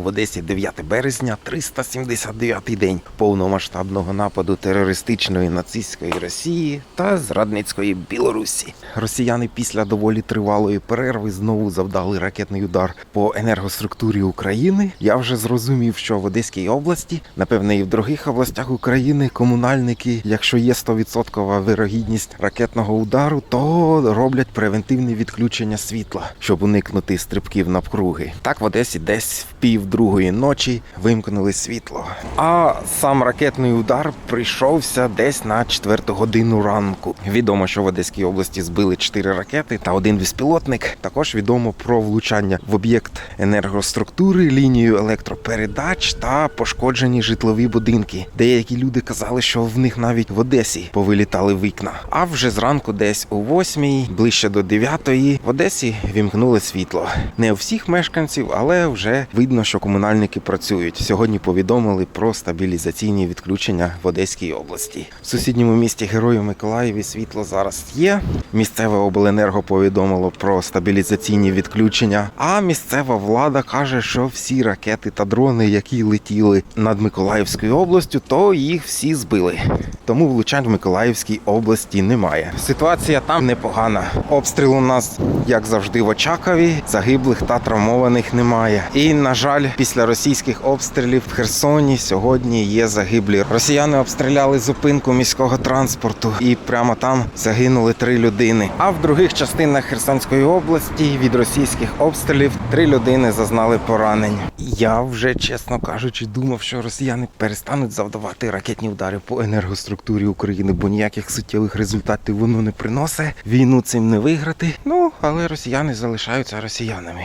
В Одесі 9 березня, 379-й день повномасштабного нападу терористичної нацистської Росії та зрадницької Білорусі. Росіяни після доволі тривалої перерви знову завдали ракетний удар по енергоструктурі України. Я вже зрозумів, що в Одеській області, напевне, і в других областях України комунальники, якщо є 100% вирогідність ракетного удару, то роблять превентивне відключення світла, щоб уникнути стрибків навкруги. Так в Одесі десь в пів другої ночі вимкнули світло. А сам ракетний удар прийшовся десь на четверту годину ранку. Відомо, що в Одеській області збили чотири ракети та один безпілотник. Також відомо про влучання в об'єкт енергоструктури, лінію електропередач та пошкоджені житлові будинки. Деякі люди казали, що в них навіть в Одесі повилітали вікна. А вже зранку, десь о восьмій, ближче до дев'ятої, в Одесі вімкнули світло. Не у всіх мешканців, але вже видно, що комунальники працюють. Сьогодні повідомили про стабілізаційні відключення в Одеській області. В сусідньому місті Герою Миколаєві світло зараз є. Місцеве обленерго повідомило про стабілізаційні відключення. А місцева влада каже, що всі ракети та дрони, які летіли над Миколаївською областю, то їх всі збили. Тому влучань в Миколаївській області немає. Ситуація там непогана. Обстріл у нас, як завжди, в Очакові. Загиблих та травмованих немає. І на жаль, після російських обстрілів в Херсоні сьогодні є загиблі. Росіяни обстріляли зупинку міського транспорту, і прямо там загинули три людини. А в других частинах Херсонської області від російських обстрілів три людини зазнали поранень. Я вже, чесно кажучи, думав, що росіяни перестануть завдавати ракетні удари по енергоструктурі України, бо ніяких суттєвих результатів воно не приносить. Війну цим не виграти. Ну але росіяни залишаються росіянами.